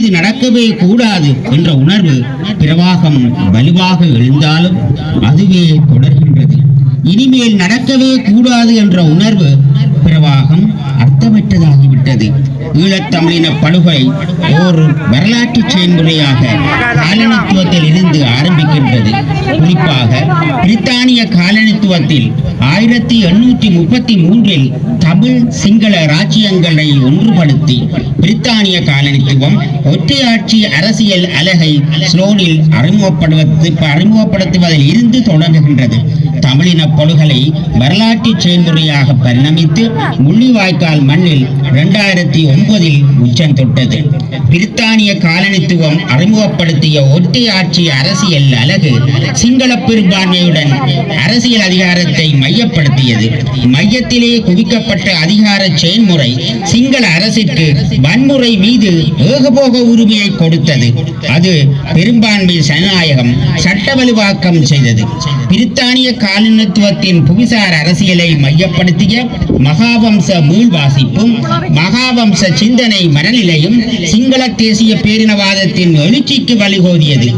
இது நடக்கவே கூடாது என்ற உணர்வு பிரவாகம் வலுவாக எழுந்தாலும் அதுவே தொடர்கின்றது. இனிமேல் நடக்கவே கூடாது என்ற உணர்வு பிரவாகம் அர்த்தமற்றதாகிவிட்டது. ஈழத்தமிழின படுகொலை ஒரு வரலாற்று செயல்முறையாக காலனித்துவத்தில் இருந்து ஆரம்பிக்கின்றது குறிப்பாக பிரித்தானிய காலனித்துவத்தில் ஆயிரத்தி எண்ணூற்றி முப்பத்தி மூன்றில் தமிழ் சிங்கள ராஜ்யங்களை ஒன்றுபடுத்தி பிரித்தானிய காலனித்துவம் ஒற்றையாட்சி அரசியல் அலகை ஸ்லோனில் அறிமுகப்படுவது அறிமுகப்படுத்துவதில் இருந்து தொடங்குகின்றது. தமிழின படுகொலை வரலாற்று செயல்முறையாக பரிணமித்து முள்ளிவாய்க்கால் மண்ணில் இரண்டாயிரத்தி ஒன்பதில் உச்சம் தொட்டது. பிரித்தானிய காலனித்துவம் அறிமுகப்படுத்திய ஒற்றையாட்சி அரசியல் அலகு சிங்கள பெரும்பான்மையுடன் அரசியல் அதிகாரத்தை மையப்படுத்தியது. மையத்திலே குவிக்கப்பட்ட அதிகார செயல்முறை சிங்கள அரசிற்கு வன்முறை மீது ஏகபோக உரிமையை கொடுத்தது. அது பெரும்பான்மை ஜனநாயகம் சட்டவலுவாக்கம் செய்தது. பிரித்தானிய காலனித்துவத்தின் புவிசார் அரசியலை மையப்படுத்திய மகாவம்ச மீள்வாசிப்பும் மகாவம்ச சிந்தனை மனநிலையும் சிங்கள தேசிய பேரினவாதத்தின் எழுச்சிக்கு வழிகோதியது.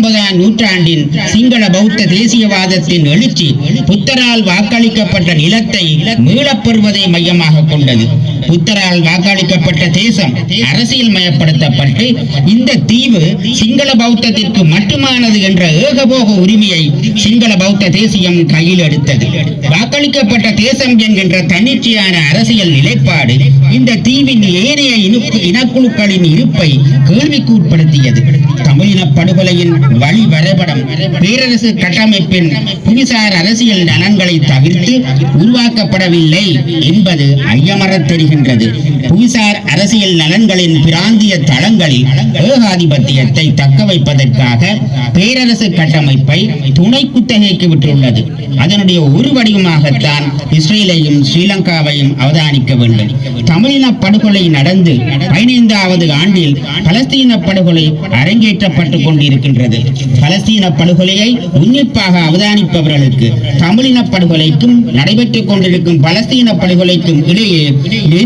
பத்தொன்பதாம் நூற்றாண்டின் சிங்கள பௌத்த தேசியவாதத்தின் எழுச்சி புத்தரால் வாக்களிக்கப்பட்ட நிலத்தை மீளப்பெறுவதை மையமாக கொண்டது. புத்தரால் வாக்களிக்கப்பட்ட தேசம் அரசியல் மயப்படுத்தப்பட்டு இந்த தீவு சிங்கள பௌத்தத்திற்கு மட்டுமானது என்ற ஏகபோக உரிமையை சிங்கள பௌத்த தேசியம் கையில் எடுத்தது. வாக்களிக்கப்பட்ட தேசம் என்கின்ற தன்னிச்சையான அரசியல் நிலைப்பாடு இந்த தீவின் ஏனைய இனு- இனக்குழுக்களின் இருப்பை கேள்விக்கு உட்படுத்தியது தமிழின படுகொலையின் வழி வரைபடம் பேரரசு கட்டமைப்பின் புவிசார் அரசியல் நலன்களை தவிர்த்து உருவாக்கப்படவில்லை என்பது ஐயமறத் தெரிகின்றது புவிசார் அரசியல் நலன்களின் பிராந்திய தளங்களில் ஏகாதிபத்தியத்தை தக்க வைப்பதற்காக பேரரசு கட்டமைப்பை துணை குத்தகைக்கு விட்டுள்ளது. அதனுடைய ஒரு வடிவமாகத்தான் இஸ்ரேலையும் ஸ்ரீலங்காவையும் அவதானிக்க வேண்டும். தமிழின படுகொலை நடந்து பதினைந்தாவது ஆண்டில் பலஸ்தீன படுகொலை அரங்கேற்றப்பட்டுக் கொண்டிருக்கின்றது. பலஸ்தீன படுகொலையை உன்னிப்பாக அவதானிப்பவர்களுக்கு தமிழின படுகொலைக்கும் நடைபெற்றுக் கொண்டிருக்கும் பலஸ்தீன படுகொலைக்கும் இடையே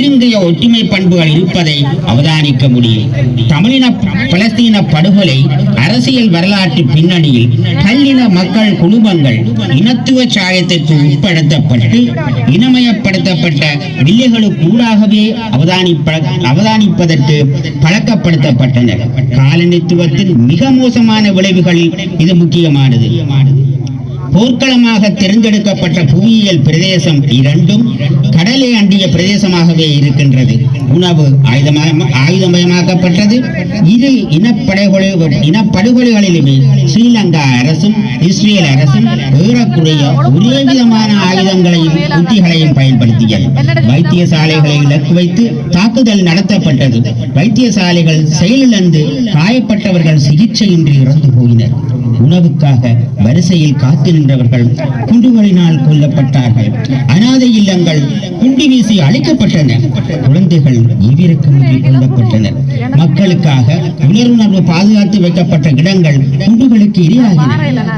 நெருங்கிய ஒற்றுமை பண்புகள் இருப்பதை அவதானிக்க முடியும். தமிழின பலஸ்தீன படுகொலை அரசியல் வரலாற்று பின்னணியில் பல்லின மக்கள் குடும்பங்கள் இனத்துவ சாயத்திற்கு உட்படுத்தப்பட்டு இனமயப்படுத்தப்பட்ட வில்லைகளுக்கூடாகவே அவதானிப்ப அவதானிப்பதற்கு பழக்கப்படுத்தப்பட்டனர். காலனித்துவத்தின் மிக மோசமான விளைவுகளில் இது முக்கியமானது. போர்க்களமாக தேர்ந்தெடுக்கப்பட்ட புவியியல் பிரதேசம் இரண்டும் கடலை அண்டிய பிரதேசமாகவே இருக்கின்றது. உணவு ஆயுதமய ஆயுதமயமாக்கப்பட்டது. இரு இனப்படைகொலை இனப்படுகொலைகளிலுமே ஸ்ரீலங்கா அரசும் இஸ்ரேல் அரசும் ஏறக்குறைய ஒரே விதமான ஆயுதங்களையும் உத்திகளையும் பயன்படுத்தியது. வைத்தியசாலைகளை இலக்கு வைத்து தாக்குதல் நடத்தப்பட்டது. வைத்தியசாலைகள் செயலிழந்து காயப்பட்டவர்கள் சிகிச்சையின்றி இறந்து போயினர். உணவுக்காக வரிசையில் காத்து நின்றவர்கள் குண்டுகளினால் கொல்லப்பட்டார்கள். அனாதை இல்லங்கள் குண்டு வீசி அழைக்கப்பட்டன. குழந்தைகள் ஈவிரக்கமின்றி கொல்லப்பட்டனர். மக்களுக்காக உணர்வுணர்வு பாதுகாத்து வைக்கப்பட்ட இடங்கள் குண்டுகளுக்கு இரையாகின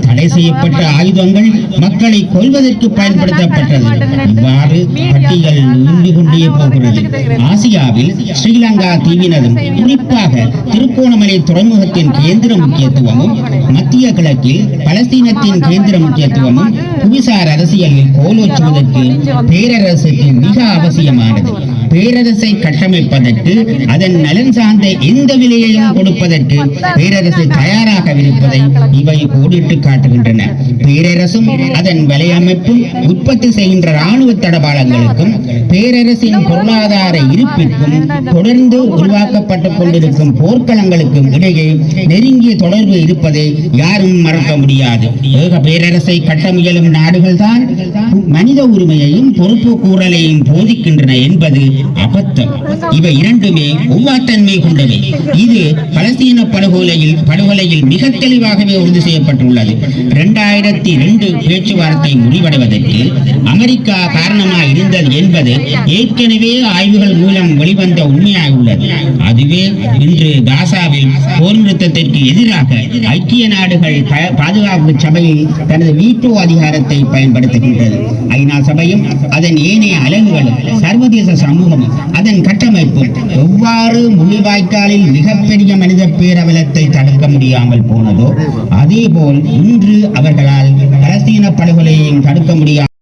தடை செய்யப்பட்ட ஆயுதங்கள் மக்களை கொல்வதற்கு பயன்படுத்தப்பட்டது. இவ்வாறு பட்டியல் நீண்டு கொண்டே போகிறது. ஆசியாவில் ஸ்ரீலங்கா தீவினரும் குறிப்பாக திருக்கோணமலை துறைமுகத்தின் கேந்திர முக்கியத்துவமும் மத்திய கிழக்கில் பலஸ்தீனத்தின் கேந்திர முக்கியத்துவமும் புவிசார் அரசியலில் கோலோச்சுவதற்கு பேரரசுக்கு மிக அவசியமானது. பேரரசை கட்டமைப்பதற்கு அதன் நலன் சார்ந்த எந்த விலையையும் கொடுப்பதற்கு பேரரசு தயாராக இருப்பதை இவை கோடிட்டு காட்டுகின்றன. பேரரசும் அதன் வலையமைப்பும் உற்பத்தி செய்கின்ற ராணுவ தடபாளங்களுக்கும் பேரரசின் பொருளாதார இருப்பிற்கும் தொடர்ந்து உருவாக்கப்பட்டுக் கொண்டிருக்கும் போர்க்களங்களுக்கும் இடையே நெருங்கிய தொடர்பு இருப்பதை யாரும் மறக்க முடியாது. ஏக பேரரசை கட்ட முயலும் நாடுகள்தான் மனித உரிமையையும் பொறுப்பு கூறலையும் போதிக்கின்றன என்பது அபத்தம். இவை இரண்டுமே ஒவ்வாத்தன்மை கொண்டவை. இது பலஸ்தீன படுகொலையில் படுகொலையில் மிக தெளிவாகவே உறுதி செய்யப்பட்டுள்ளது. இரண்டாயிரத்தி ரெண்டு பேச்சுவார்த்தை முடிவடைவதற்கு அமெரிக்கா காரணமாக இருந்தது என்பது ஏற்கனவே ஆய்வுகள் மூலம் வெளிவந்த உண்மையாக உள்ளது அதுவே இன்று காசாவில் போர் நிறுத்தத்திற்கு எதிராக ஐக்கிய நாடுகள் ப- பாதுகாப்பு சபையில் தனது வீட்டோ அதிகாரத்தை பயன்படுத்துகின்றது. ஐநா சபையும் அதன் ஏனைய அலகுகளும் சர்வதேச சமூகமும் அதன் கட்டமைப்பும் எவ்வாறு முள்ளிவாய்க்காலில் மிகப்பெரிய மனித பேரவலத்தை தடுக்க முடியாமல் போனதோ அதேபோல் இன்று அவர்களால் பலஸ்தீன படுகொலையையும் தடுக்க முடியாது